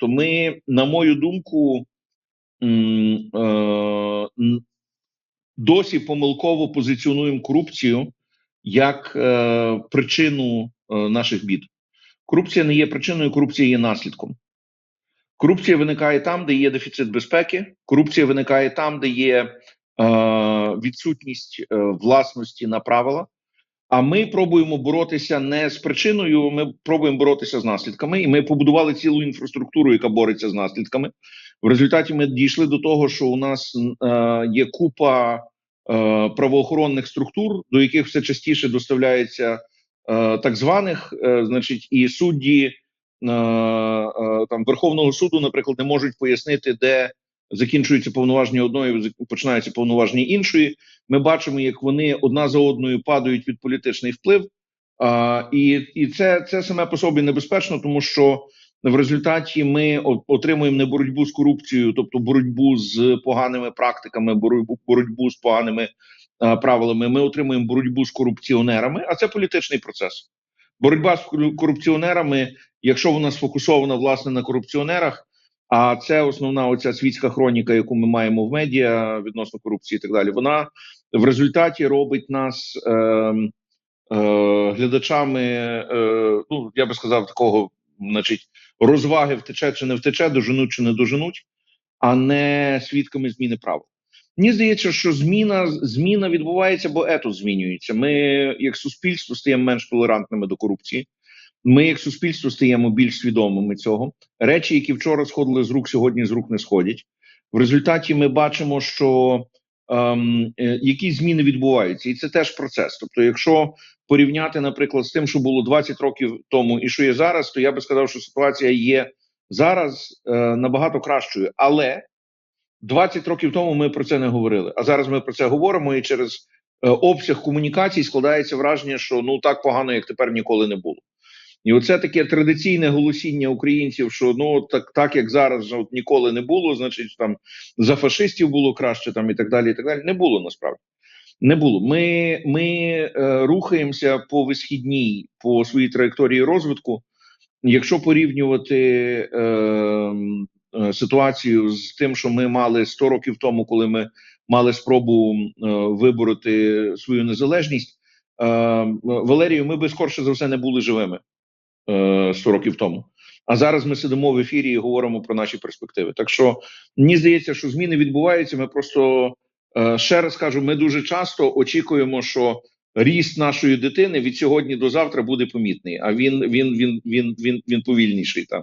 Тобто, ми, на мою думку, е, досі помилково позиціонуємо корупцію як е, причину е, наших бід. Корупція не є причиною, корупція є наслідком. Корупція виникає там, де є дефіцит безпеки. Корупція виникає там, де є е, відсутність е, власності на правила. А ми пробуємо боротися не з причиною, ми пробуємо боротися з наслідками. І ми побудували цілу інфраструктуру, яка бореться з наслідками. В результаті ми дійшли до того, що у нас е, є купа е, правоохоронних структур, до яких все частіше доставляється е, так званих, е, значить, і судді е, е, там Верховного суду, наприклад, не можуть пояснити, де закінчуються повноваження одної, починаються повноваження іншої. Ми бачимо, як вони одна за одною падають від політичний вплив. А, і і це, це саме по собі небезпечно, тому що в результаті ми отримуємо не боротьбу з корупцією, тобто боротьбу з поганими практиками, боротьбу, боротьбу з поганими а, правилами. Ми отримуємо боротьбу з корупціонерами, а це політичний процес. Боротьба з кору- корупціонерами, якщо вона сфокусована власне на корупціонерах, а це основна оця світська хроніка, яку ми маємо в медіа відносно корупції, і так далі. Вона в результаті робить нас е, е, глядачами. Е, ну я би сказав, такого, значить, розваги втече чи не втече, доженуть чи не доженуть, а не свідками зміни правил. Мені здається, що зміна зміна відбувається, бо етос змінюється. Ми, як суспільство, стаємо менш толерантними до корупції. Ми, як суспільство, стаємо більш свідомими цього. Речі, які вчора сходили з рук, сьогодні з рук не сходять. В результаті ми бачимо, що ем, е, які зміни відбуваються, і це теж процес. Тобто, якщо порівняти, наприклад, з тим, що було 20 років тому, і що є зараз, то я би сказав, що ситуація є зараз е, набагато кращою. Але 20 років тому ми про це не говорили. А зараз ми про це говоримо, і через е, обсяг комунікацій складається враження, що ну так погано, як тепер ніколи не було. І оце таке традиційне голосіння українців, що ну так, так як зараз от ніколи не було, значить там за фашистів було краще, там і так далі. І так далі. Не було насправді. Не було. Ми, ми е, рухаємося по висхідній, по своїй траєкторії розвитку. Якщо порівнювати е, е, ситуацію з тим, що ми мали 100 років тому, коли ми мали спробу е, вибороти свою незалежність, е, Валерію, ми би скорше за все не були живими 100 років тому. А зараз ми сидимо в ефірі і говоримо про наші перспективи. Так що мені здається, що зміни відбуваються. Ми просто е, ще раз кажу: ми дуже часто очікуємо, що ріст нашої дитини від сьогодні до завтра буде помітний. А він він він він він, він повільніший. Так.